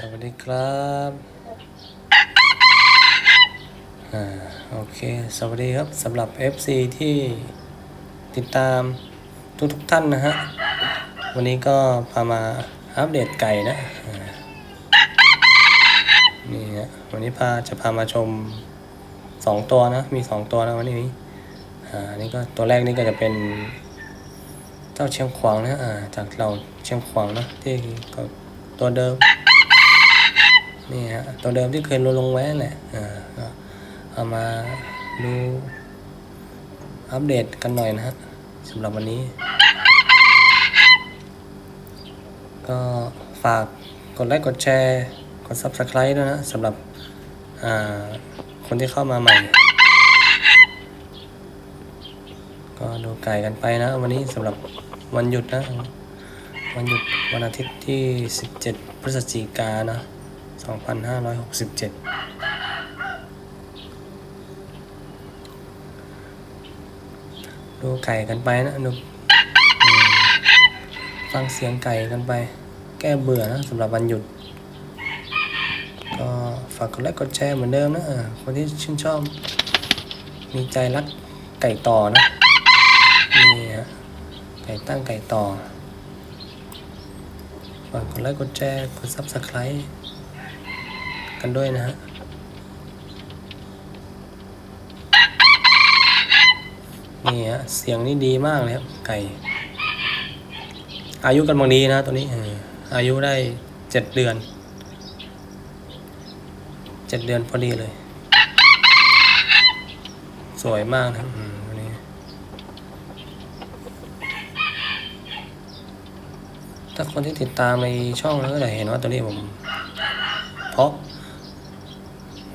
สวัสดีครับอ่าโอเค สวัสดีครับสำหรับ FC ที่ติดตามทุกทุกท่านนะฮะ วันนี้ก็พามาอัปเดตไก่นะนี่ฮะวันนี้พาจะพามาชมสองตัวนะ มีสองตัวนะวันนี้อ่านี่ก็ตัวแรกนี่ก็จะเป็นเจ้าเชียงขวางนะอ่าจากเราเชียงขวางนะที่ก็ตัวเดิม นี่ฮะตัวเดิมที่เคยลงลงไว้แหละอ่าเอามาดูอัปเดตกันหน่อยนะฮะสำหรับวันนี้ ก็ฝากกดไลค์กดแชร์ กด Subscribe ด้วยนะสำหรับอ่าคนที่เข้ามาใหม่ ก็ดูไก่กันไปนะ วันนี้สำหรับวันหยุดนะ วันหยุดวันอาทิตย์ที่ 17 พฤศจิกายนนะ 2567 ดูไก่กันไปนะดูฟังเสียงไก่กันไป แก้เบื่อนะสำหรับวันหยุด ก็ฝากกดไลค์กดแชร์เหมือนเดิมนะคนที่ชื่นชอบ มีใจรักไก่ต่อนะนี่ฮะไก่ตั้งไก่ต่อฝากกดไลค์กดแชร์กดซับสไครต์ กันด้วยนะฮะนี่ฮะเสียงนี่ดีมากเลยครับไก่อายุกันบางดีนะตัวนี้อายุได้เจ็ดเดือนเจ็ดเดือนพอดีเลย สวยมากนะครับอืมวันนี้ถ้าคนที่ติดตามในช่องแล้วก็จะเห็นว่าตัวนี้ผมเพราะ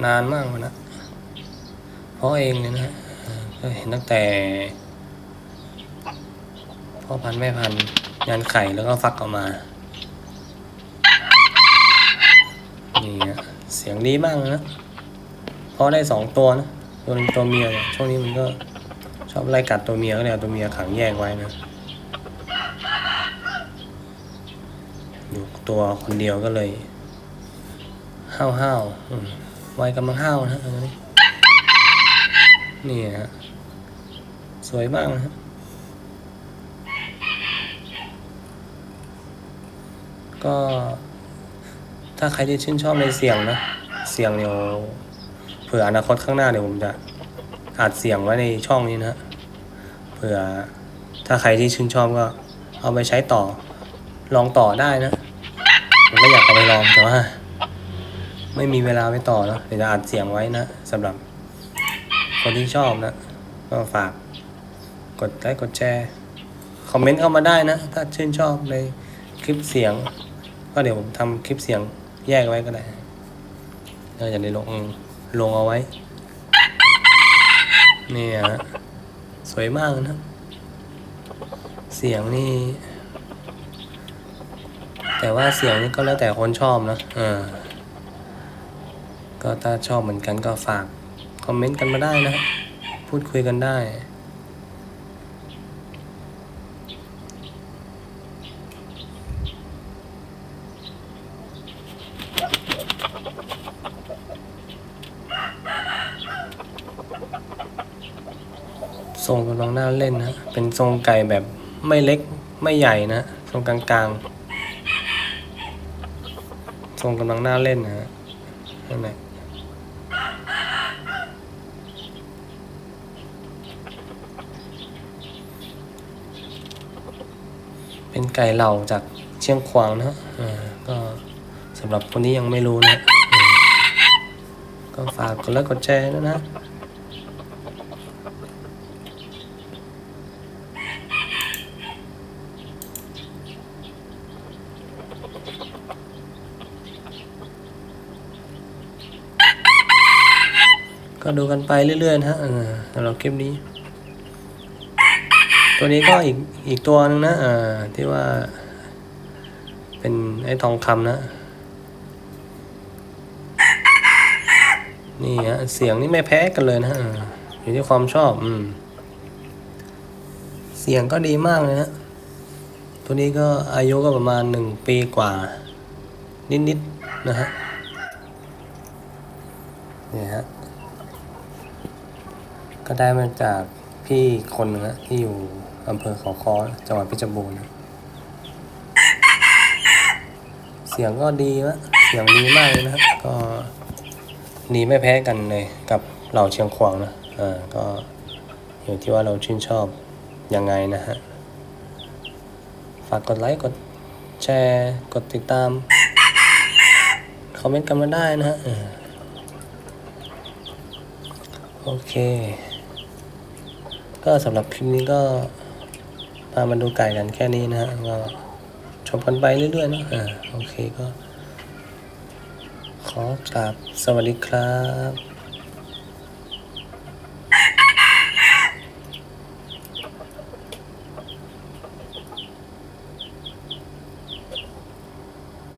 นานมากแล้วนะเพราะเองเลยนะก็เห็นตั้งแต่พ่อพันธุ์แม่พันธุ์ยันไข่แล้วก็ฟักออกมานี่ฮะเสียงดีมากเลยนะเพราะได้สองตัวนะตัวตัวเมียเนี่ยช่วงนี้มันก็ชอบไล่กัดตัวเมียก็เลยตัวเมียขังแยกไว้นะอยู่ตัวคนเดียวก็เลยห้าวห้าวอืม วัยกำลังห้าวนะอันนี้นี่ฮะสวยมากนะก็ถ้าใครที่ชื่นชอบในเสียงนะ เสียงเดี๋ยวเผื่ออนาคตข้างหน้าเดี๋ยวผมจะอัดเสียงไว้ในช่องนี้นะฮะเผื่อถ้าใครที่ชื่นชอบก็เอาไปใช้ต่อลองต่อได้นะผมก็อยากเอาไปลองแต่ว่า ไม่มีเวลาไปต่อนะเดี๋ยวจะอัดเสียงไว้นะสำหรับ คนที่ชอบนะ ก็ฝากกดไลค์กดแชร์ คอมเมนต์เข้ามาได้นะ ถ้าชื่นชอบในคลิปเสียง ก็เดี๋ยวผมทำคลิปเสียงแยกไว้ก็ได้ก็จะได้ลงลงเอาไว้ เนี่ยฮะสวยมากนะ เสียงนี่ แต่ว่าเสียงนี่ก็แล้วแต่คนชอบนะเออ ก็ถ้าชอบเหมือนกันก็ฝากคอมเมนต์กันมาได้นะ พูดคุยกันได้ ทรงกำลังน่าเล่นนะ เป็นทรงไก่แบบไม่เล็กไม่ใหญ่นะ ทรงกลางๆ ทรงกำลังน่าเล่นนะฮะนั่นแหละ เป็นไก่เหล่าจากเชียงขวางนะฮะอ่าก็สำหรับคนที่ยังไม่รู้นะก็ฝากกดไลค์กดแชร์ด้วยนะก็ดูกันไปเรื่อยๆนะฮะเออสำหรับคลิปนี้ ตัวนี้ก็อีกอีกตัวหนึงนะเออที่ว่า เป็นไอ้ทองคำนะ นี่ฮะเสียงนี่ไม่แพ้กันเลยนะฮะอยู่ที่ความชอบ อืม เสียงก็ดีมากเลยนะ ตัวนี้ก็อายุก็ประมาณหนึ่งปีกว่า นิดๆนะฮะนี่ฮะก็ได้มาจาก พี่คนหนึงฮะที่อยู่อำเภอเขาค้อจังหวัดเพชรบูรณ์นะเสียงก็ดีนะเสียงดีมากเลยนะฮะก็ดีไม่แพ้กันเลยกับเหล่าเชียงขวางนะอ่าก็อยู่ที่ว่าเราชื่นชอบยังไงนะฮะฝากกดไลค์กดแชร์กดติดตามคอมเมนต์กันมาได้นะฮะโอเค ก็สำหรับคลิปนี้ก็พามาดูไก่กันแค่นี้นะฮะก็ชมกันไปเรื่อยๆเนะอ่าโอเคก็ ขอกราบสวัสดีครับ